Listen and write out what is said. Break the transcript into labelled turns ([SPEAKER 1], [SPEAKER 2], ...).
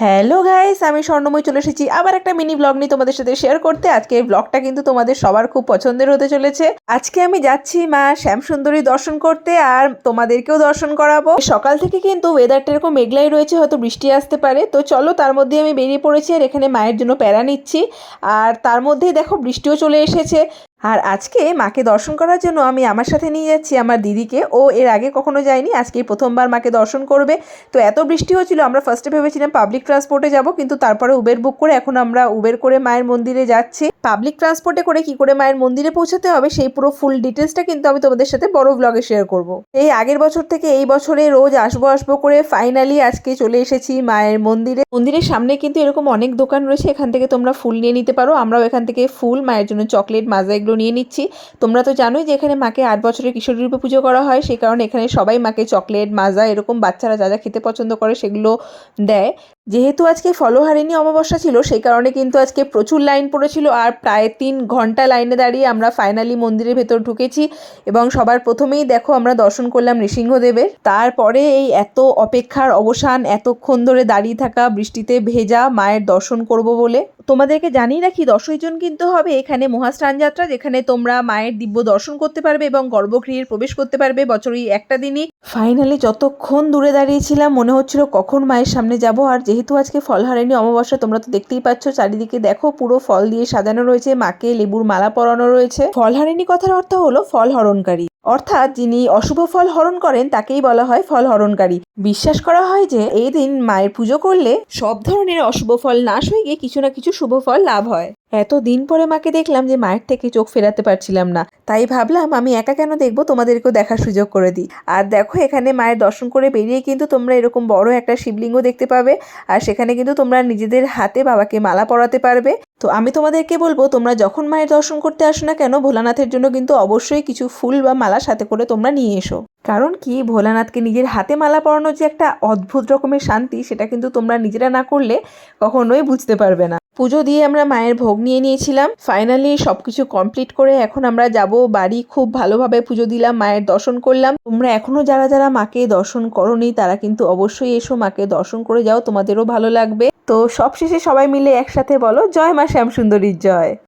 [SPEAKER 1] Hello guys, আমি স্বর্ণময় চলে এসেছি। আবার একটা মিনি ব্লগ নিয়ে তোমাদের সাথে শেয়ার করতে। আজকে এই ব্লগটা কিন্তু তোমাদের সবার খুব পছন্দের হতে চলেছে। আজকে আমি যাচ্ছি মা শ্যামসুন্দরী দর্শন করতে আর তোমাদেরকেও দর্শন করাবো। সকাল থেকে কিন্তু ওয়েদারটা এরকম মেঘলাই রয়েছে, হয়তো বৃষ্টি আসতে পারে। তো চলো, তার মধ্যে আমি বেরিয়ে পড়েছি আর এখানে মায়ের জন্য প্যারা নিচ্ছি। আর তার মধ্যেই দেখো বৃষ্টিও চলে এসেছে। আর আজকে মাকে দর্শন করার জন্য আমি আমার সাথে নিয়ে যাচ্ছি আমার দিদিকে। ও এর আগে কখনো যায়নি আজকে প্রথমবার মাকে দর্শন করবে। তো এত বৃষ্টি হচ্ছিল, আমরা ফার্স্টে ভেবেছিলাম পাবলিক ট্রান্সপোর্টে যাব, কিন্তু তারপরে উবের বুক করে এখন আমরা উবের করে মায়ের মন্দিরে যাচ্ছি। পাবলিক ট্রান্সপোর্টে করে কি করে মায়ের মন্দিরে পৌঁছাতে হবে, সেই পুরো ফুল ডিটেলসটা কিন্তু আমি তোমাদের সাথে বড় ব্লগে শেয়ার করব। এই আগের বছর থেকে এই বছরে রোজ আসব আসব করে ফাইনালি আজকে চলে এসেছি মায়ের মন্দিরে। মন্দিরের সামনে কিন্তু এরকম অনেক দোকান রয়েছে, এখান থেকে তোমরা ফুল নিয়ে নিতে পারো, আমরাও এখান থেকে ফুল, মায়ের জন্য চকলেট মাজা এগুলো নিয়ে নিচ্ছি। তোমরা তো জানোই যে এখানে মাকে আট বছরের কিশোরী রূপে পুজো করা হয়। সেই কারণে এখানে সবাই মাকে চকলেট, মাজা এরকম বাচ্চারা যা যা খেতে পছন্দ করে সেগুলো দেয়। যেহেতু আজকে ফলহারিণী অমাবস্যা ছিল, সেই কারণে কিন্তু আজকে প্রচুর লাইন পড়েছিল আর প্রায় তিন ঘণ্টা লাইনে দাঁড়িয়ে আমরা ফাইনালি মন্দিরের ভেতর ঢুকেছি এবং সবার প্রথমেই দেখো আমরা দর্শন করলাম নৃসিংহদেবের। তারপরে এই এত অপেক্ষার অবসান, এতক্ষণ ধরে দাঁড়িয়ে থাকা বৃষ্টিতে ভেজা মায়ের দর্শন করব বলে। তোমাদেরকে জানিয়ে রাখি, দশই জন কিন্তু হবে এখানে মহাস্নান যাত্রা, যেখানে তোমরা মায়ের দিব্য দর্শন করতে পারবে এবং গর্ভগৃহে প্রবেশ করতে পারবে বছরই একটা দিনই। ফাইনালি যতক্ষণ দূরে দাঁড়িয়েছিলাম, মনে হচ্ছিল কখন মায়ের সামনে যাব। আর যেহেতু আজকে ফলহারিণী অমাবস্যা, তোমরা তো দেখতেই পাচ্ছ, চারিদিকে দেখো, পুরো ফল দিয়ে সাজানো রয়েছে, মাকে লেবুর মালা পরানো রয়েছে। ফলহারিণী কথার অর্থ হলো ফল হরণকারী। অর্থাৎ যিনি অশুভ ফল হরণ করেন, তাকেই বলা হয় ফল হরণকারী। বিশ্বাস করা হয় যে এই দিন মায়ের পুজো করলে সব ধরনের অশুভ ফল নাশ হয়ে গিয়ে কিছু না কিছু শুভ ফল লাভ হয়। এত দিন পরে মাকে দেখলাম যে মায়ের থেকে চোখ ফেরাতে পারছিলাম না। তাই ভাবলাম, আমি একা কেন দেখব? তোমাদেরকেও দেখার সুযোগ করে দিই। আর দেখো, এখানে মায়ের দর্শন করে বেরিয়ে কিন্তু তোমরা এরকম বড় একটা শিবলিঙ্গ দেখতে পাবে। আর সেখানে কিন্তু তোমরা নিজেদের হাতে বাবাকে মালা পরাতে পারবে। তো আমি তোমাদেরকে বলব, তোমরা যখন মায়ের দর্শন করতে আসো না কেন, ভোলানাথের জন্য কিন্তু অবশ্যই কিছু ফুল বা মালা সাথে করে তোমরা নিয়ে এসো। কারণ কি? ভোলানাথকে নিজের হাতে মালা পরানোর যে একটা অদ্ভুত রকমের শান্তি, সেটা কিন্তু তোমরা নিজেরা না করলে কখনোই বুঝতে পারবে না। পুজো দিয়ে আমরা মায়ের ভোগ নিয়ে নিয়েছিলাম। ফাইনালি সব কিছু কমপ্লিট করে এখন আমরা যাব বাড়ি। খুব ভালোভাবে পুজো দিলাম, মায়ের দর্শন করলাম। তোমরা এখনও যারা যারা মাকে দর্শন করনি, তারা কিন্তু অবশ্যই এসো, মাকে দর্শন করে যাও, তোমাদেরও ভালো লাগবে। তো সবশেষে সবাই মিলে একসাথে বলো, জয় মা শ্যামসুন্দরীর জয়।